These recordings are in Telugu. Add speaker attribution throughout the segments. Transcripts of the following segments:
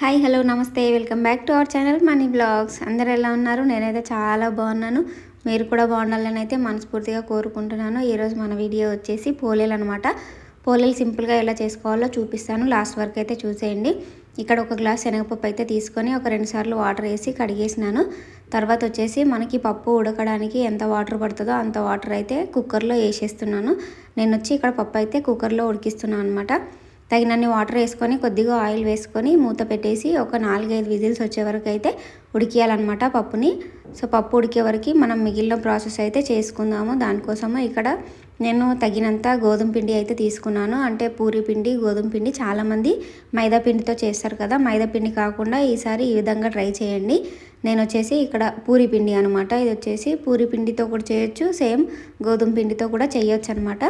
Speaker 1: హాయ్ హలో నమస్తే. Welcome back to our channel Money Blogs. అందరు ఎలా ఉన్నారు? నేనైతే చాలా బాగున్నాను. మీరు కూడా బాగుండాలని అయితే మనస్ఫూర్తిగా కోరుకుంటున్నాను. ఈరోజు మన వీడియో వచ్చేసి పోలేలు అనమాట పోలేలు సింపుల్గా ఎలా చేసుకోవాలో చూపిస్తాను. లాస్ట్ వరకు అయితే చూసేయండి. ఇక్కడ ఒక గ్లాస్ శనగపప్పు అయితే తీసుకొని ఒక రెండు సార్లు వాటర్ వేసి కడిగేసినాను. తర్వాత వచ్చేసి మనకి పప్పు ఉడకడానికి ఎంత వాటర్ పడుతుందో అంత వాటర్ అయితే కుక్కర్లో వేసేస్తున్నాను. నేను వచ్చి ఇక్కడ పప్పు అయితే కుక్కర్లో ఉడికిస్తున్నాను అనమాట తగినన్ని వాటర్ వేసుకొని కొద్దిగా ఆయిల్ వేసుకొని మూత పెట్టేసి ఒక నాలుగైదు విజిల్స్ వచ్చే వరకు అయితే ఉడికియాలన్నమాట పప్పుని. సో పప్పు ఉడికే వరకు మనం మిగిలిన ప్రాసెస్ అయితే చేసుకుందాము. దానికోసము ఇక్కడ నేను తగినంత గోధుమ పిండి అయితే తీసుకున్నాను. అంటే పూరి పిండి గోధుమ పిండి చాలామంది మైదా పిండితో చేస్తారు కదా. మైదా పిండి కాకుండా ఈసారి ఈ విధంగా ట్రై చేయండి. నేను వచ్చేసి ఇక్కడ పూరి పిండి అనమాట ఇది వచ్చేసి పూరి పిండితో కూడా చేయొచ్చు. సేమ్ గోధుమ పిండితో కూడా చేయొచ్చు అనమాట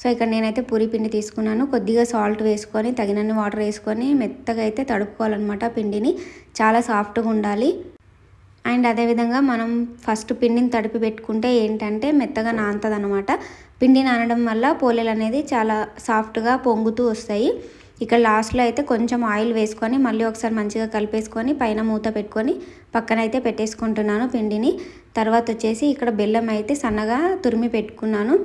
Speaker 1: సో ఇక్కడ నేనైతే పూరి పిండి తీసుకున్నాను. కొద్దిగా సాల్ట్ వేసుకొని తగినన్ని వాటర్ వేసుకొని మెత్తగా అయితే తడుపుకోవాలన్నమాట పిండిని. చాలా సాఫ్ట్గా ఉండాలి. అండ్ అదేవిధంగా మనం ఫస్ట్ పిండిని తడిపి పెట్టుకుంటే ఏంటంటే మెత్తగా నానుతుంది అనమాట పిండి నానడం వల్ల పోలేలు అనేది చాలా సాఫ్ట్గా పొంగుతూ వస్తాయి. ఇక్కడ లాస్ట్లో అయితే కొంచెం ఆయిల్ వేసుకొని మళ్ళీ ఒకసారి మంచిగా కలిపేసుకొని పైన మూత పెట్టుకొని పక్కన అయితే పెట్టేసుకుంటున్నాను పిండిని. తర్వాత వచ్చేసి ఇక్కడ బెల్లం అయితే సన్నగా తురిమి పెట్టుకున్నాను.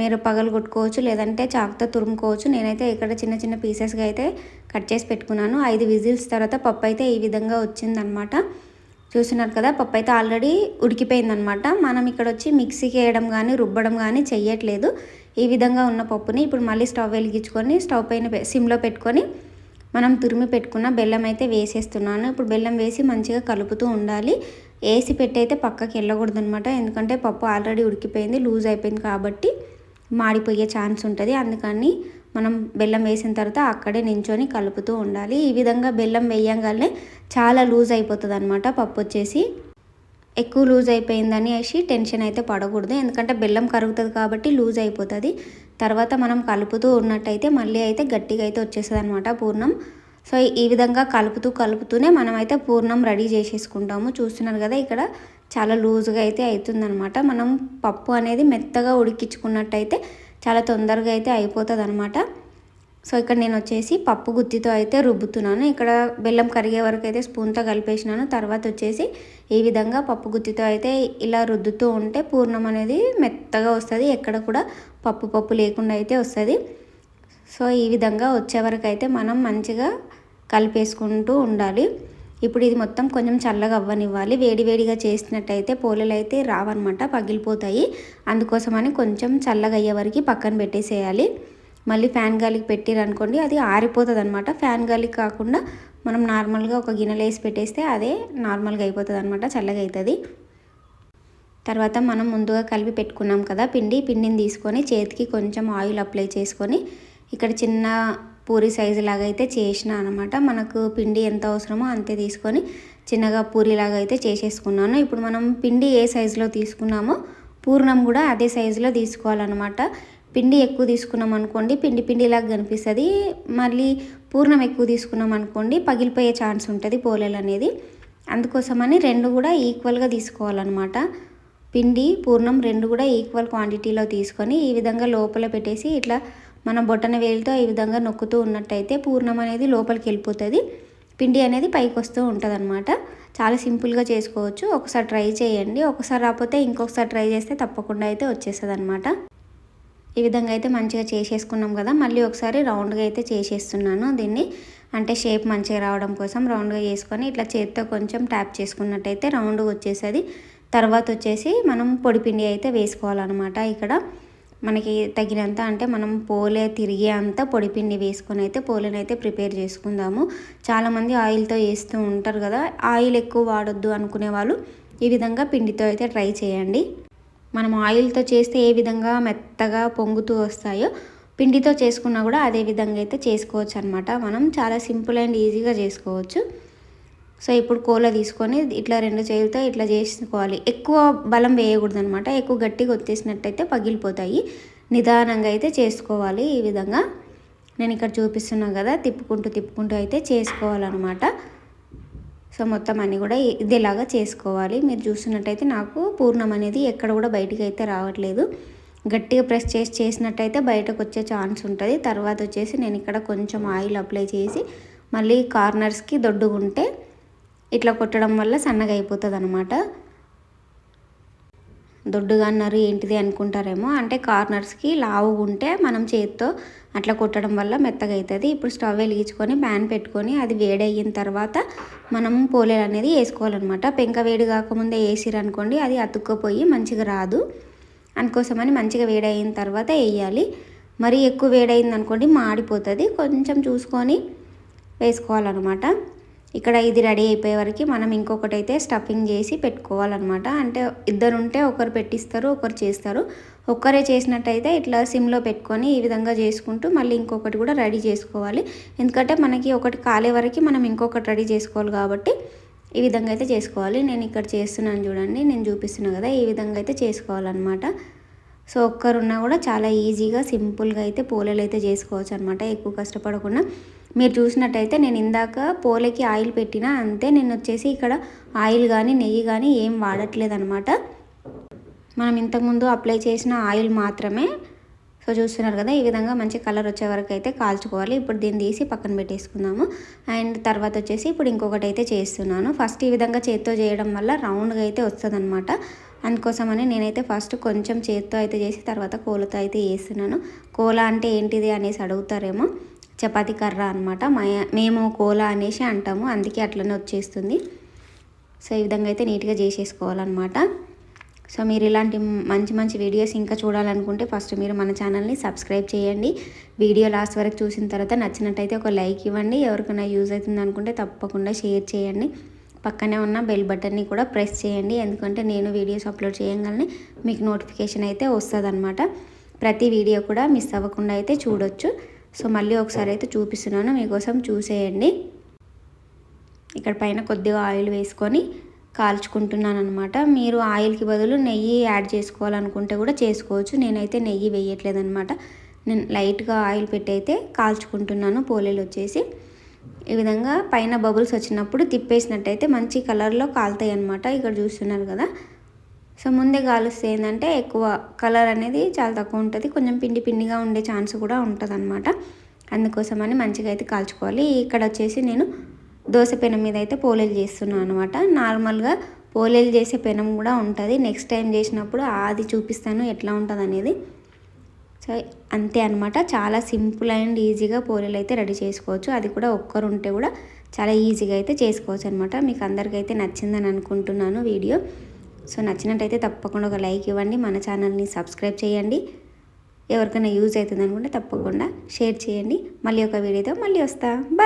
Speaker 1: మీరు పగలు కొట్టుకోవచ్చు లేదంటే చాకుతో తురుముకోవచ్చు. నేనైతే ఇక్కడ చిన్న చిన్న పీసెస్గా అయితే కట్ చేసి పెట్టుకున్నాను. ఐదు విజిల్స్ తర్వాత పప్పు అయితే ఈ విధంగా వచ్చిందనమాట చూస్తున్నారు కదా పప్పు అయితే ఆల్రెడీ ఉడికిపోయిందనమాట మనం ఇక్కడ వచ్చి మిక్సీకి వేయడం కానీ రుబ్బడం కానీ చెయ్యట్లేదు. ఈ విధంగా ఉన్న పప్పుని ఇప్పుడు మళ్ళీ స్టవ్ వెలిగించుకొని స్టవ్ పైన సిమ్లో పెట్టుకొని మనం తురిమి పెట్టుకున్న బెల్లం అయితే వేసేస్తున్నాను. ఇప్పుడు బెల్లం వేసి మంచిగా కలుపుతూ ఉండాలి. వేసి పెట్టి అయితే పక్కకి వెళ్ళకూడదు అనమాట ఎందుకంటే పప్పు ఆల్రెడీ ఉడికిపోయింది లూజ్ అయిపోయింది కాబట్టి. మాడిపోయే ఛాన్స్ ఉంటుంది. అందుకని మనం బెల్లం వేసిన తర్వాత అక్కడే నించొని కలుపుతూ ఉండాలి. ఈ విధంగా బెల్లం వేయంగానే చాలా లూజ్ అయిపోతుంది అనమాట పప్పు వచ్చేసి. ఎక్కువ లూజ్ అయిపోయిందని వేసి టెన్షన్ అయితే పడకూడదు. ఎందుకంటే బెల్లం కరుగుతుంది కాబట్టి లూజ్ అయిపోతుంది. తర్వాత మనం కలుపుతూ ఉన్నట్టయితే మళ్ళీ అయితే గట్టిగా అయితే వచ్చేస్తుంది అనమాట పూర్ణం. సో ఈ విధంగా కలుపుతూ కలుపుతూనే మనం అయితే పూర్ణం రెడీ చేసేసుకుంటాము. చూస్తున్నారు కదా ఇక్కడ చాలా లూజ్గా అయితే అవుతుందనమాట మనం పప్పు అనేది మెత్తగా ఉడికించుకున్నట్టయితే చాలా తొందరగా అయితే అయిపోతుంది అనమాట సో ఇక్కడ నేను వచ్చేసి పప్పు గుత్తితో అయితే రుబ్బుతున్నాను. ఇక్కడ బెల్లం కరిగే వరకు అయితే స్పూన్తో కలిపేసినాను. తర్వాత వచ్చేసి ఈ విధంగా పప్పు గుత్తితో అయితే ఇలా రుద్దుతూ ఉంటే పూర్ణం అనేది మెత్తగా వస్తుంది. ఎక్కడ కూడా పప్పు పప్పు లేకుండా అయితే వస్తుంది. సో ఈ విధంగా వచ్చే వరకు అయితే మనం మంచిగా కలిపేసుకుంటూ ఉండాలి. ఇప్పుడు ఇది మొత్తం కొంచెం చల్లగా అవ్వనివ్వాలి. వేడివేడిగా చేసినట్టయితే పోలేలు అయితే రావన్నమాట పగిలిపోతాయి. అందుకోసమని కొంచెం చల్లగా అయ్యే వరకు పక్కన పెట్టేసేయాలి. మళ్ళీ ఫ్యాన్ గాలికి పెట్టిరనుకోండి అది ఆరిపోతుంది అనమాట ఫ్యాన్ గాలికి కాకుండా మనం నార్మల్గా ఒక గిన్నెలు వేసి పెట్టేస్తే అదే నార్మల్గా అయిపోతుంది అనమాట చల్లగా అవుతుంది తర్వాత మనం ముందుగా కలిపి పెట్టుకున్నాం కదా పిండి పిండిని తీసుకొని చేతికి కొంచెం ఆయిల్ అప్లై చేసుకొని ఇక్కడ చిన్న పూరి సైజు లాగా అయితే చేసిన అనమాట. మనకు పిండి ఎంత అవసరమో అంతే తీసుకొని చిన్నగా పూరిలాగా అయితే చేసేసుకున్నాను. ఇప్పుడు మనం పిండి ఏ సైజులో తీసుకున్నామో పూర్ణం కూడా అదే సైజులో తీసుకోవాలన్నమాట. పిండి ఎక్కువ తీసుకున్నాం అనుకోండి పిండి పిండిలాగా కనిపిస్తుంది. మళ్ళీ పూర్ణం ఎక్కువ తీసుకున్నాం అనుకోండి పగిలిపోయే ఛాన్స్ ఉంటుంది పోలేలు అనేది. అందుకోసమని రెండు కూడా ఈక్వల్గా తీసుకోవాలన్నమాట. పిండి పూర్ణం రెండు కూడా ఈక్వల్ క్వాంటిటీలో తీసుకొని ఈ విధంగా లోపల పెట్టేసి ఇట్లా మనం బొట్టన వేలితో ఈ విధంగా నొక్కుతూ ఉన్నట్టయితే పూర్ణం అనేది లోపలికి వెళ్ళిపోతుంది. పిండి అనేది పైకి వస్తూ ఉంటుంది అనమాట చాలా సింపుల్గా చేసుకోవచ్చు. ఒకసారి ట్రై చేయండి. ఒకసారి రాకపోతే ఇంకొకసారి ట్రై చేస్తే తప్పకుండా అయితే వచ్చేస్తుంది అనమాట ఈ విధంగా అయితే మంచిగా చేసేసుకున్నాం కదా. మళ్ళీ ఒకసారి రౌండ్గా అయితే చేసేస్తున్నాను దీన్ని. అంటే షేప్ మంచిగా రావడం కోసం రౌండ్గా చేసుకొని ఇట్లా చేతితో కొంచెం ట్యాప్ చేసుకున్నట్టయితే రౌండ్గా వచ్చేస్తుంది. తర్వాత వచ్చేసి మనం పొడిపిండి అయితే వేసుకోవాలన్నమాట ఇక్కడ. మనకి తగినంత అంటే మనం పోలే తిరిగే అంత పొడిపిండి వేసుకొని అయితే పోలేని అయితే ప్రిపేర్ చేసుకుందాము. చాలామంది ఆయిల్తో వేస్తూ ఉంటారు కదా ఆయిల్ ఎక్కువ వాడొద్దు అనుకునే వాళ్ళు ఈ విధంగా పిండితో అయితే ట్రై చేయండి. మనం ఆయిల్తో చేస్తే ఏ విధంగా మెత్తగా పొంగుతూ వస్తాయో పిండితో చేసుకున్నా కూడా అదే విధంగా అయితే చేసుకోవచ్చు అనమాట మనం చాలా సింపుల్ అండ్ ఈజీగా చేసుకోవచ్చు. సో ఇప్పుడు కోల తీసుకొని ఇట్లా రెండు చేతులతో ఇట్లా చేసుకోవాలి ఎక్కువ బలం వేయకూడదు అనమాట ఎక్కువ గట్టిగా వచ్చేసినట్టయితే పగిలిపోతాయి. నిదానంగా అయితే చేసుకోవాలి ఈ విధంగా. నేను ఇక్కడ చూపిస్తున్నాను కదా తిప్పుకుంటూ తిప్పుకుంటూ అయితే చేసుకోవాలన్నమాట. సో మొత్తం అన్నీ కూడా ఇదేలాగా చేసుకోవాలి. మీరు చూస్తున్నట్టయితే నాకు పూర్ణం అనేది ఎక్కడ కూడా బయటికి అయితే రావట్లేదు. గట్టిగా ప్రెస్ చేసి చేసినట్టయితే బయటకు వచ్చే ఛాన్స్ ఉంటుంది. తర్వాత వచ్చేసి నేను ఇక్కడ కొంచెం ఆయిల్ అప్లై చేసి మళ్ళీ కార్నర్స్కి దొడ్డుగుంటే ఇట్లా కొట్టడం వల్ల సన్నగా అయిపోతుంది అనమాట దొడ్డుగా అన్నారు ఏంటిది అనుకుంటారేమో. అంటే కార్నర్స్కి లావుగా ఉంటే మనం చేతితో అట్లా కొట్టడం వల్ల మెత్తగా అవుతుంది ఇప్పుడు స్టవ్ వెలిగించుకొని ప్యాన్ పెట్టుకొని అది వేడయిన తర్వాత మనం పోలేలు అనేది వేసుకోవాలన్నమాట పెంక వేడి కాకముందే వేసిరనుకోండి అది అతుక్కపోయి మంచిగా రాదు. అందుకోసమని మంచిగా వేడయిన తర్వాత వేయాలి మరీ ఎక్కువ వేడైంది అనుకోండి మాడిపోతుంది. కొంచెం చూసుకొని వేసుకోవాలన్నమాట. ఇక్కడ ఇది రెడీ అయిపోయే వరకు మనం ఇంకొకటి అయితే స్టఫింగ్ చేసి పెట్టుకోవాలన్నమాట. అంటే ఇద్దరు ఉంటే ఒకరు పెట్టిస్తారు ఒకరు చేస్తారు. ఒక్కరే చేసినట్టయితే ఇట్లా సిమ్లో పెట్టుకొని ఈ విధంగా చేసుకుంటూ మళ్ళీ ఇంకొకటి కూడా రెడీ చేసుకోవాలి. ఎందుకంటే మనకి ఒకటి కాలే వరకు మనం ఇంకొకటి రెడీ చేసుకోవాలి కాబట్టి ఈ విధంగా అయితే చేసుకోవాలి. నేను ఇక్కడ చేస్తున్నాను చూడండి నేను చూపిస్తున్నాను కదా ఈ విధంగా అయితే చేసుకోవాలన్నమాట. సో ఒక్కరున్నా కూడా చాలా ఈజీగా సింపుల్గా అయితే పోలేలు అయితే చేసుకోవచ్చు అనమాట ఎక్కువ కష్టపడకుండా. మీరు చూసినట్టయితే నేను ఇందాక పోలేకి ఆయిల్ పెట్టినా అంతే నేను వచ్చేసి ఇక్కడ ఆయిల్ కానీ నెయ్యి కానీ ఏం వాడట్లేదు అనమాట మనం ఇంతకుముందు అప్లై చేసిన ఆయిల్ మాత్రమే. సో చూస్తున్నారు కదా ఈ విధంగా మంచి కలర్ వచ్చే వరకు అయితే కాల్చుకోవాలి. ఇప్పుడు దీన్ని తీసి పక్కన పెట్టేసుకుందాము. అండ్ తర్వాత వచ్చేసి ఇప్పుడు ఇంకొకటి అయితే చేస్తున్నాను. ఫస్ట్ ఈ విధంగా చేత్తో చేయడం వల్ల రౌండ్గా అయితే వస్తుంది అనమాట అందుకోసమని నేనైతే ఫస్ట్ కొంచెం చేత్తో అయితే చేసి తర్వాత కోలతో అయితే వేస్తున్నాను కోల అంటే ఏంటిది అనేసి అడుగుతారేమో. చపాతి కర్ర అనమాట మేము కోల అనేసి అంటాము. అందుకే అట్లనే వచ్చేస్తుంది. సో ఈ విధంగా అయితే నీట్గా చేసేసుకోవాలన్నమాట. సో మీరు ఇలాంటి మంచి మంచి వీడియోస్ ఇంకా చూడాలనుకుంటే ఫస్ట్ మీరు మన ఛానల్ని సబ్స్క్రైబ్ చేయండి. వీడియో లాస్ట్ వరకు చూసిన తర్వాత నచ్చినట్టయితే ఒక లైక్ ఇవ్వండి. ఎవరికైనా యూజ్ అవుతుంది అనుకుంటే తప్పకుండా షేర్ చేయండి. పక్కనే ఉన్న బెల్ బటన్ని కూడా ప్రెస్ చేయండి. ఎందుకంటే నేను వీడియోస్ అప్లోడ్ చేయగానే మీకు నోటిఫికేషన్ అయితే వస్తుంది ప్రతి వీడియో కూడా మిస్ అవ్వకుండా అయితే చూడొచ్చు. సో మళ్ళీ ఒకసారి అయితే చూపిస్తున్నాను మీకోసం చూసేయండి. ఇక్కడ పైన కొద్దిగా ఆయిల్ వేసుకొని కాల్చుకుంటున్నాను అనమాట మీరు ఆయిల్కి బదులు నెయ్యి యాడ్ చేసుకోవాలనుకుంటే కూడా చేసుకోవచ్చు. నేనైతే నెయ్యి వేయట్లేదు అనమాట నేను లైట్గా ఆయిల్ పెట్టి అయితే కాల్చుకుంటున్నాను పోలేలు వచ్చేసి. ఈ విధంగా పైన బబుల్స్ వచ్చినప్పుడు తిప్పేసినట్టయితే మంచి కలర్లో కాలుతాయి అనమాట ఇక్కడ చూస్తున్నారు కదా. సో ముందే కాలుస్తే ఏంటంటే ఎక్కువ కలర్ అనేది చాలా తక్కువ ఉంటుంది. కొంచెం పిండి పిండిగా ఉండే ఛాన్స్ కూడా ఉంటుంది అనమాట అందుకోసమని మంచిగా అయితే కాల్చుకోవాలి. ఇక్కడ వచ్చేసి నేను దోశ పెనం మీద అయితే పోలేలు చేస్తున్నాను అనమాట నార్మల్గా పోలేలు చేసే పెనం కూడా ఉంటుంది. నెక్స్ట్ టైం చేసినప్పుడు అది చూపిస్తాను ఎట్లా ఉంటుంది అనేది సో అంతే అనమాట చాలా సింపుల్ అండ్ ఈజీగా పోలేలు అయితే రెడీ చేసుకోవచ్చు. అది కూడా ఒక్కరు ఉంటే కూడా చాలా ఈజీగా అయితే చేసుకోవచ్చు అనమాట మీకు అందరికైతే నచ్చిందని అనుకుంటున్నాను వీడియో. సో నచ్చినట్టయితే తప్పకుండా ఒక లైక్ ఇవ్వండి మన ఛానల్ని సబ్స్క్రైబ్ చేయండి. ఎవరికైనా యూజ్ అవుతుంది అనుకుంటే తప్పకుండా షేర్ చేయండి. మళ్ళీ ఒక వీడియోతో మళ్ళీ వస్తా. బాయ్.